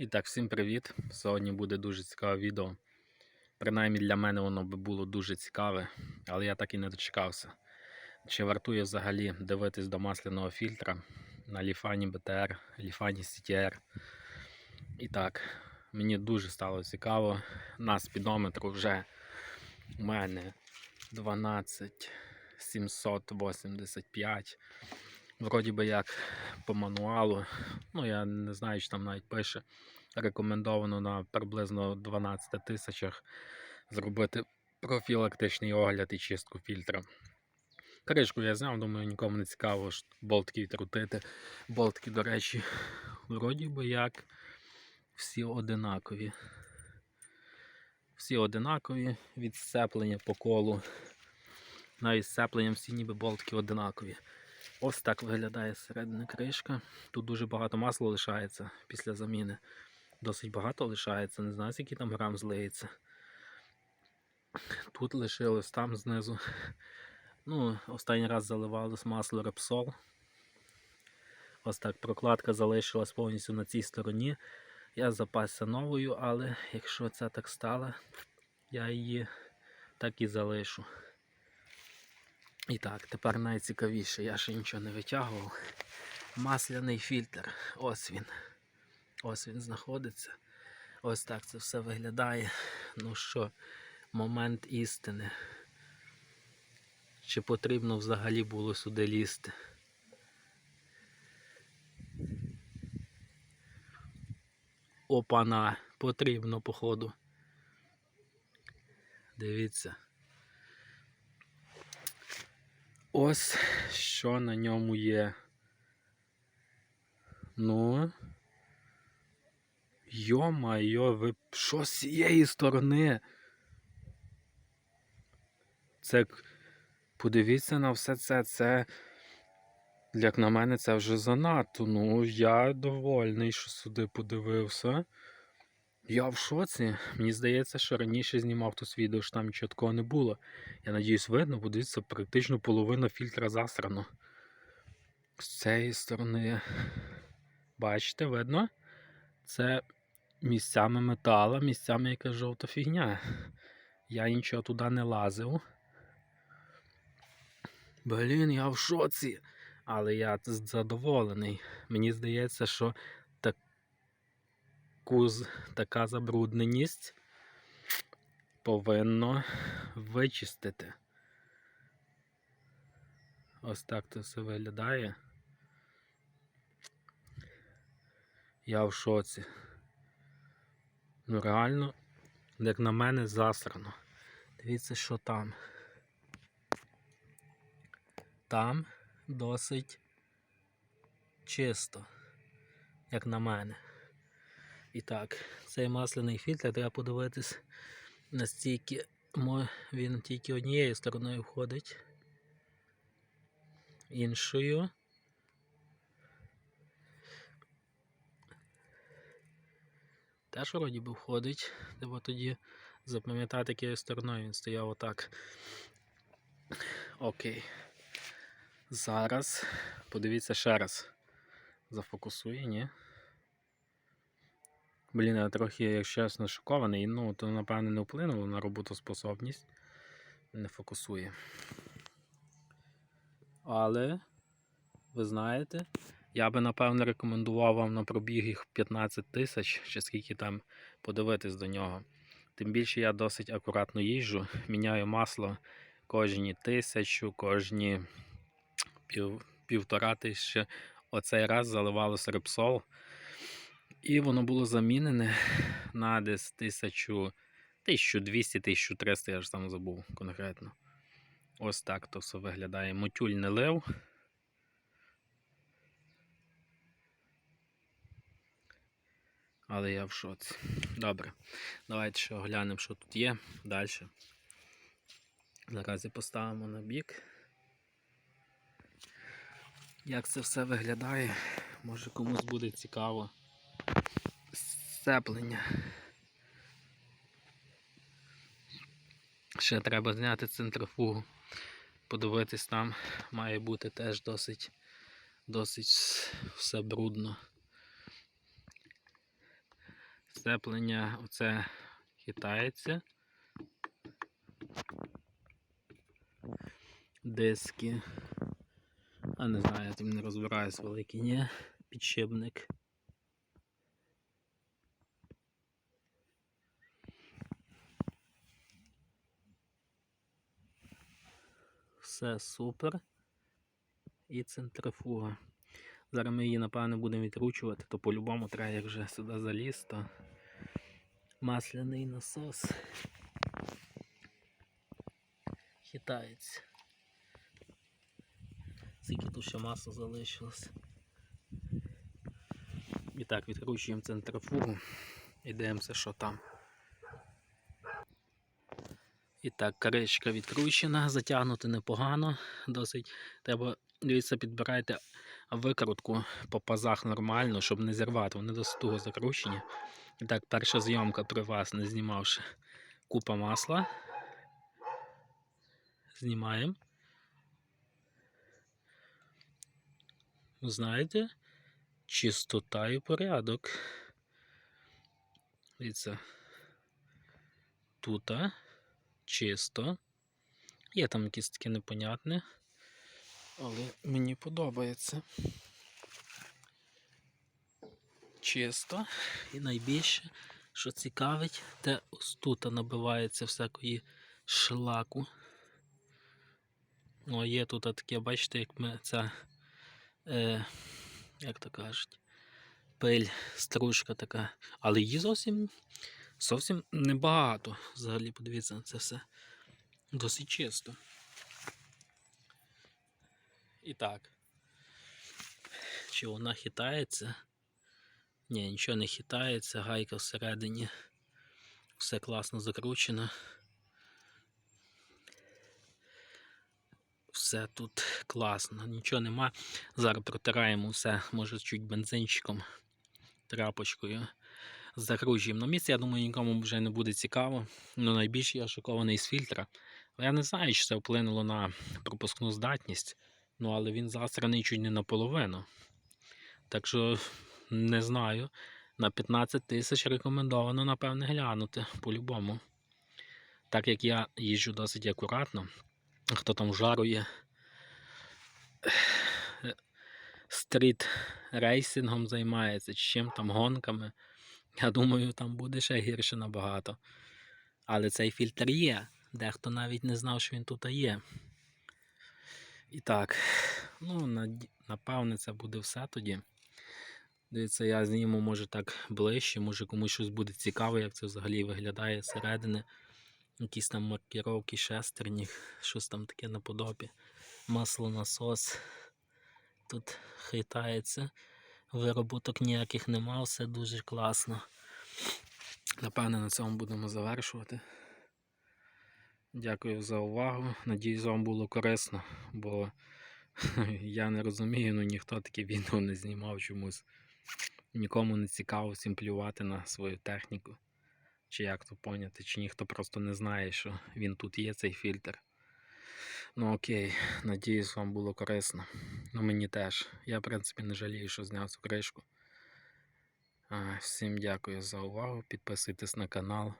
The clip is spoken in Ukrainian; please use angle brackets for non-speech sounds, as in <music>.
І так, всім привіт! Сьогодні буде дуже цікаве відео. Принаймні для мене воно би було дуже цікаве, але я так і не дочекався. Чи вартує взагалі дивитись до масляного фільтра на Ліфані BTR, Ліфані CTR. І так, мені дуже стало цікаво. На спідометру вже у мене 12785. Вроді би як по мануалу. Ну, я не знаю, чи там навіть пише. Рекомендовано на приблизно 12 тисячах зробити профілактичний огляд і чистку фільтра. Кришку я зняв, думаю, нікому не цікаво що болтки відкрутити. Болтки, до речі, вроді би як всі одинакові. Всі одинакові від сцеплення по колу. Навіть з сцепленням всі ніби болтки одинакові. Ось так виглядає середина кришка. Тут дуже багато масла лишається після заміни. Досить багато лишається, не знаю, скільки там грам злиється. Тут лишилось там знизу. Ну, останній раз заливалось масло Repsol. Ось так прокладка залишилась повністю на цій стороні. Я запасся новою, але якщо це так стало, я її так і залишу. І так, тепер найцікавіше, я ще нічого не витягував. Масляний фільтр. Ось він. Ось він знаходиться. Ось так це все виглядає. Ну що, момент істини. Чи потрібно взагалі було сюди лізти? Опана, потрібно, походу. Дивіться. Ось що на ньому є. Ну. Йо-майо, ви що з цієї сторони? Це подивіться на все це. Це, як на мене, це вже занадто. Ну, я довольний, що сюди подивився. Я в шоці. Мені здається, що раніше знімав тут відео, що там нічого такого не було. Я надіюсь, видно, бо практично половина фільтра засрано. З цієї сторони. Бачите, видно? Це місцями метала, місцями якась жовта фігня. Я нічого туди не лазив. Блін, я в шоці. Але я задоволений. Мені здається, що таку, така забрудненість повинно вичистити. Ось так це все виглядає. Я в шоці. Ну реально, як на мене, засрано. Дивіться, що там. Там досить чисто, як на мене. І так, цей масляний фільтр треба подивитись, настільки він тільки однією стороною входить. Іншою. Теж вроді би входить, треба тоді запам'ятати, якою стороною він стояв отак. Окей. Зараз подивіться ще раз. Зафокусує, ні? Блін, я трохи, якщо чесно, шокований. Ну, то напевне не вплинуло на роботоспособність. Не фокусує. Але, ви знаєте, я би напевно рекомендував вам на пробіг їх 15 тисяч, чи скільки там подивитись до нього. Тим більше я досить акуратно їжджу, міняю масло кожні тисячу, кожні пів, півтора тисячі. Оцей раз заливалося репсол. І воно було замінене на десь тисячу, 1200-1300, я ж там забув конкретно. Ось так то все виглядає. Мотюль не лив. Але я в шоці. Добре. Давайте ще оглянемо, що тут є далі. Наразі поставимо на бік. Як це все виглядає? Може комусь буде цікаво. Сцеплення. Ще треба зняти центрифугу. Подивитись там має бути теж досить, досить все брудно. Сцеплення оце хитається. Диски. А не знаю, я тим не розбираюсь великий, ні. Підшипник. Все супер. І центрифуга. Зараз ми її, напевно, будемо відкручувати, то по-любому треба, як вже сюди заліз, то масляний насос хитається. Скільки тут ще масло залишилось. І так, відкручуємо центрифугу і дивимося, що там. І так, кришка відкручена, затягнути непогано, досить. Треба, дивіться, підбирайте викрутку по пазах нормально, щоб не зірвати. Вони досить туго закручені. І так, перша зйомка при вас, не знімавши купа масла. Знімаємо. Знаєте, чистота і порядок. Дивіться. Тут чисто. Є там якісь таке непонятне, але мені подобається. Чисто. І найбільше, що цікавить, те ось тут набивається всякої шлаку. О, є тут таке, бачите, як ми це, е, як то кажуть, пиль, стружка така. Але її зовсім зовсім небагато. Взагалі, подивіться на це все. Досить чисто. І так. Чи вона хитається? Ні, нічого не хитається, гайка всередині. Все класно закручено. Все тут класно, нічого нема. Зараз протираємо все, може чуть бензинчиком, тряпочкою. Закручуємо на місце. Я думаю, нікому вже не буде цікаво. Ну, найбільше я шокований з фільтра. Я не знаю, чи це вплинуло на пропускну здатність, ну але він засраний чуть не наполовину. Так що не знаю. На 15 тисяч рекомендовано, напевне, глянути по-любому. Так як я їжджу досить акуратно, хто там жарує стріт рейсингом займається, чи чим там гонками. Я думаю, там буде ще гірше набагато. Але цей фільтр є. Дехто навіть не знав, що він тут є. І так, ну, напевне, це буде все тоді. Дивіться, я зніму, може так ближче, може комусь щось буде цікаво, як це взагалі виглядає зсередини. Якісь там маркіровки, шестерні, щось там таке наподобі. Маслонасос. Тут хитається. Вироботок ніяких нема, все дуже класно. Напевне, на цьому будемо завершувати. Дякую за увагу. Надіюсь, вам було корисно, бо <laughs> я не розумію, ну ніхто таке відео не знімав чомусь. Нікому не цікаво всім плювати на свою техніку. Чи як то поняти, чи ніхто просто не знає, що він тут є, цей фільтр. Ну окей, надіюсь, вам було корисно. Ну мені теж. Я, в принципі, не жалію, що зняв цю кришку. Всім дякую за увагу. Підписуйтесь на канал.